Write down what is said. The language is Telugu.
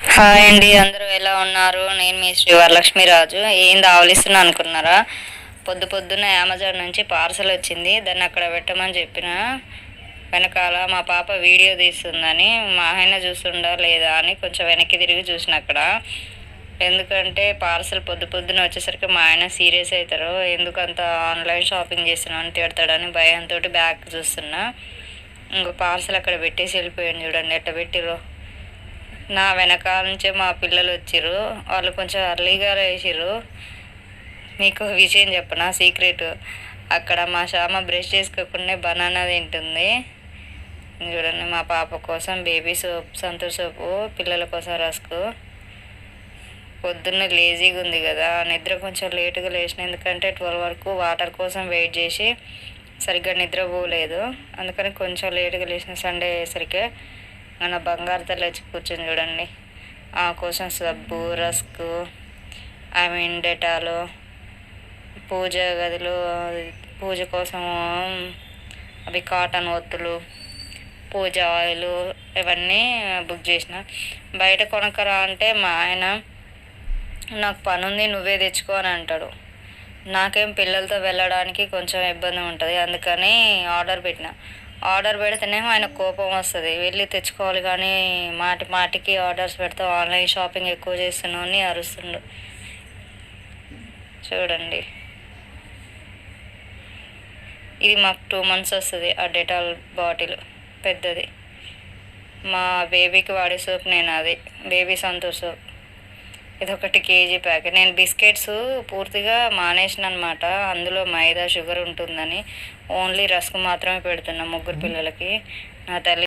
హాయ్ అండి అందరూ ఎలా ఉన్నారు? నేను మీ శ్రీ వరలక్ష్మిరాజు. ఏంది ఆవలిస్తున్నా అనుకున్నారా? పొద్దు పొద్దున్న అమెజాన్ నుంచి పార్సల్ వచ్చింది. దాన్ని అక్కడ పెట్టమని చెప్పిన. వెనకాల మా పాప వీడియో తీస్తుందని మా ఆయన చూస్తుండా లేదా అని కొంచెం వెనక్కి తిరిగి చూసిన అక్కడ. ఎందుకంటే పార్సల్ పొద్దు పొద్దున వచ్చేసరికి మా ఆయన సీరియస్ అవుతారు. ఎందుకంత ఆన్లైన్ షాపింగ్ చేస్తున్నావు అని తిడతాడని భయంతో బ్యాగ్ చూస్తున్నా. ఇంకో పార్సల్ అక్కడ పెట్టేసి వెళ్ళిపోయాను చూడండి. ఎట్ట పెట్టిరో నా వెనకాల నుంచే మా పిల్లలు వచ్చిర్రు. వాళ్ళు కొంచెం అర్లీగా వేసిర్రు మీకు విషయం చెప్పనా? సీక్రెట్ అక్కడ మా షామ బ్రష్ చేసుకోకుండా బనానా తింటుంది. చూడండి మా పాప కోసం బేబీ సోప్ సంతూర్ సోపు పిల్లల కోసం రస్కు. పొద్దున్న లేజీగా ఉంది కదా. నిద్ర కొంచెం లేటుగా లేచిన ఎందుకంటే ట్వెల్వ్ వరకు వాటర్ కోసం వెయిట్ చేసి సరిగ్గా నిద్ర పోలేదు అందుకని కొంచెం లేటుగా లేచిన సండే అయ్యేసరికి మన బంగారు తల్లి వచ్చి కూర్చొని చూడండి. ఆ కోసం సబ్బు రస్క్ ఐ మీన్ డెటాలు పూజ గదిలో పూజ కోసం అవి కాటన్ ఒత్తులు పూజ ఆయిల్ ఇవన్నీ బుక్ చేసిన. బయట కొనకరా అంటే మా ఆయన నాకు పని ఉంది నువ్వే తెచ్చుకో అని అంటాడు. నాకేం పిల్లలతో వెళ్ళడానికి కొంచెం ఇబ్బంది ఉంటుంది అందుకని ఆర్డర్ పెట్టిన. ఆర్డర్ పెడితేనేమో ఆయన కోపం వస్తుంది. వెళ్ళి తెచ్చుకోవాలి కానీ మాటి మాటికి ఆర్డర్స్ పెడితే ఆన్లైన్ షాపింగ్ ఎక్కువ చేస్తున్నావు అని అరుస్తుండు. చూడండి. ఇది మాకు టూ మంత్స్ వస్తుంది ఆ డెటాల్ బాటిల్. పెద్దది. మా బేబీకి వాడే సోప్ నేను అది బేబీ సంతూర్ సోప్. ఇది ఒకటి కేజీ ప్యాకెట్. నేను బిస్కెట్స్ పూర్తిగా మానేసిన అనమాట అందులో మైదా షుగర్ ఉంటుందని. ఓన్లీ రస్క్ మాత్రమే పెడుతున్నా ముగ్గురు పిల్లలకి. నా తల్లి